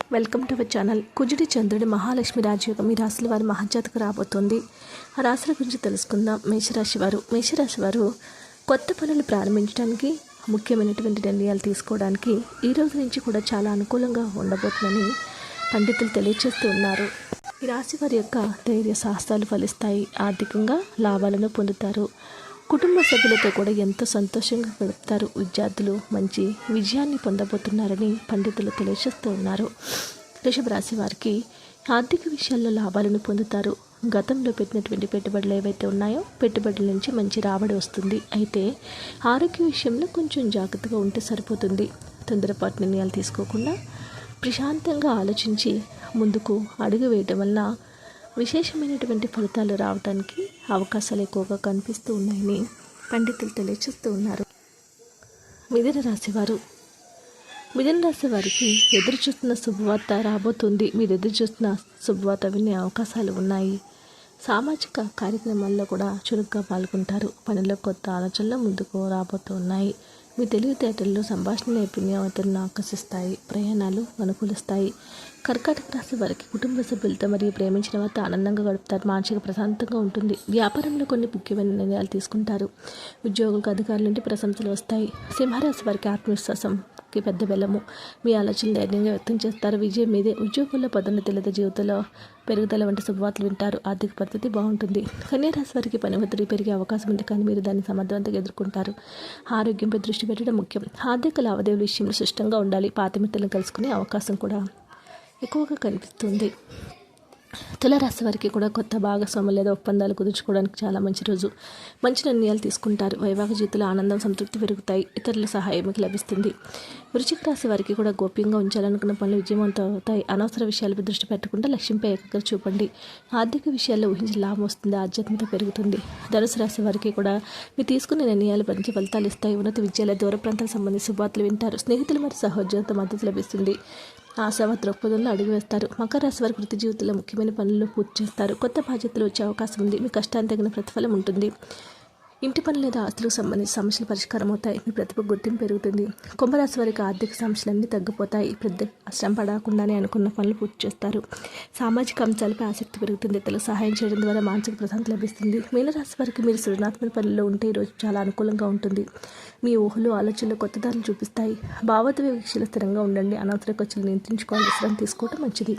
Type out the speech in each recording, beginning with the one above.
Welcome to our channel. కుజుడి చంద్రుడి మహాలక్ష్మి రాజయోగం మీ రాశుల వారి మహజాతకు రాబోతోంది. ఆ రాశుల గురించి తెలుసుకుందాం. మేషరాశి వారు. మేషరాశి వారు కొత్త పనులు ప్రారంభించడానికి ముఖ్యమైనటువంటి నిర్ణయాలు తీసుకోవడానికి ఈ రోజు నుంచి కూడా చాలా అనుకూలంగా ఉండబోతుందని పండితులు తెలియజేస్తూ ఉన్నారు. ఈ రాశి వారి యొక్క ధైర్య సాహసాలు ఫలిస్తాయి. ఆర్థికంగా లాభాలను పొందుతారు. కుటుంబ సభ్యులతో కూడా ఎంతో సంతోషంగా గడుపుతారు. విద్యార్థులు మంచి విజయాన్ని పొందబోతున్నారని పండితులు తెలియజేస్తూ ఉన్నారు. వృషభ రాశి వారికి ఆర్థిక విషయాల్లో లాభాలను పొందుతారు. గతంలో పెట్టినటువంటి పెట్టుబడులు ఏవైతే ఉన్నాయో పెట్టుబడుల నుంచి మంచి రాబడి వస్తుంది. అయితే ఆరోగ్య విషయంలో కొంచెం జాగ్రత్తగా ఉంటే సరిపోతుంది. తొందరపాటు నిర్ణయాలు తీసుకోకుండా ప్రశాంతంగా ఆలోచించి ముందుకు అడుగు వేయటం వల్ల విశేషమైనటువంటి ఫలితాలు రావడానికి అవకాశాలు ఎక్కువగా కనిపిస్తూ ఉన్నాయని పండితులు తెలియచేస్తూ ఉన్నారు. మిథున రాశివారు మిథున రాశి వారికి ఎదురు చూస్తున్న శుభవార్త రాబోతుంది. మీరు ఎదురు చూస్తున్న శుభవార్త వినే అవకాశాలు ఉన్నాయి. సామాజిక కార్యక్రమాల్లో కూడా చురుగ్గా పాల్గొంటారు. పనిలో కొత్త ఆలోచనలు ముందుకు రాబోతున్నాయి. మీ తెలివితేటల్లో సంభాషణ నైపుణ్యం అతను ఆకర్షిస్తాయి ప్రయాణాలు అనుకూలిస్తాయి. కర్కాటక రాశి వారికి కుటుంబ సభ్యులతో మరియు ప్రేమించిన వారితో ఆనందంగా గడుపుతారు. మానసిక ప్రశాంతంగా ఉంటుంది. వ్యాపారంలో కొన్ని ముఖ్యమైన నిర్ణయాలు తీసుకుంటారు. ఉద్యోగులకు అధికారుల నుండి ప్రశంసలు వస్తాయి. సింహరాశి వారికి ఆత్మవిశ్వాసం ఆత్మవిశ్వాసంకి పెద్ద బెల్లము. మీ ఆలోచనలు ధైర్యంగా వ్యక్తం చేస్తారు. విజయం మీదే ఉద్యోగుల్లో పదోన్నతులతో జీవితంలో పెరుగుదల వంటి శుభవార్తలు వింటారు. ఆర్థిక పరిస్థితి బాగుంటుంది. కన్యారాశి వారికి పని ఒత్తిడి పెరిగే అవకాశం ఉంది. కానీ మీరు దాన్ని సమర్థవంతంగా ఎదుర్కొంటారు. ఆరోగ్యంపై దృష్టి పెట్టడం ముఖ్యం. ఆర్థిక లావాదేవీల విషయంలో సుష్టంగా ఉండాలి. పాతిమిత్రులను కలుసుకునే అవకాశం కూడా ఎక్కువగా కనిపిస్తుంది. తులరాశి వారికి కూడా కొత్త భాగస్వాములు లేదా ఒప్పందాలు కుదుర్చుకోవడానికి చాలా మంచి రోజు. మంచి నిర్ణయాలు తీసుకుంటారు. వైవాహిక జీవితంలో ఆనందం సంతృప్తి పెరుగుతాయి. ఇతరుల సహాయం మీకు లభిస్తుంది. వృచిక రాశి వారికి కూడా గోప్యంగా ఉంచాలనుకున్న పనులు విజయవంతం అవుతాయి. అనవసర విషయాలపై దృష్టి పెట్టకుండా లక్ష్యంపై ఏకాగ్రత చూపండి. ఆర్థిక విషయాల్లో ఊహించి లాభం వస్తుంది. ఆధ్యాత్మిక పెరుగుతుంది. ధనుసు రాశి వారికి కూడా మీరు తీసుకునే నిర్ణయాలు మంచి ఫలితాలు ఇస్తాయి. ఉన్నత విద్యాలయ దూర ప్రాంతాలకు సంబంధించి శుభార్తలు వింటారు. స్నేహితులు మరియు సహోద్యోగంతో మద్దతు లభిస్తుంది. ఆశావ దృక్పథంలో అడుగు వేస్తారు మకర రాశి వారి వృత్తి జీవితంలో ముఖ్యమైన పనులు పూర్తి చేస్తారు. కొత్త బాధ్యతలు వచ్చే అవకాశం ఉంది. మీ కష్టానికి తగిన ప్రతిఫలం ఉంటుంది. ఇంటి పనులు లేదా ఆస్తులకు సంబంధించి సమస్యలు పరిష్కారం అవుతాయి. మీ ప్రతిభ గుర్తింపు పెరుగుతుంది. కుంభరాశి వారికి ఆర్థిక సమస్యలన్నీ తగ్గిపోతాయి. పెద్ద శ్రమ పడకుండానే అనుకున్న పనులు పూర్తి చేస్తారు. సామాజిక అంశాలపై ఆసక్తి పెరుగుతుంది. ఇతరులకు సహాయం చేయడం ద్వారా మానసిక ప్రశాంతత లభిస్తుంది. మీనరాశి వారికి మీరు సృజనాత్మక పనుల్లో ఉంటే ఈరోజు చాలా అనుకూలంగా ఉంటుంది. మీ ఊహలు ఆలోచనలు కొత్త దారులు చూపిస్తాయి. భావోద్వేగ వీక్షలు స్థిరంగా ఉండండి. అనవసర ఖర్చులు నియంత్రించుకోవాలి. విశ్రాంతి తీసుకోవడం మంచిది.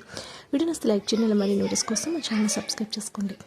వీడియోస్ లైక్ చేయండి. మరియు నోటీస్ కోసం మా ఛానల్ సబ్స్క్రైబ్ చేసుకోండి.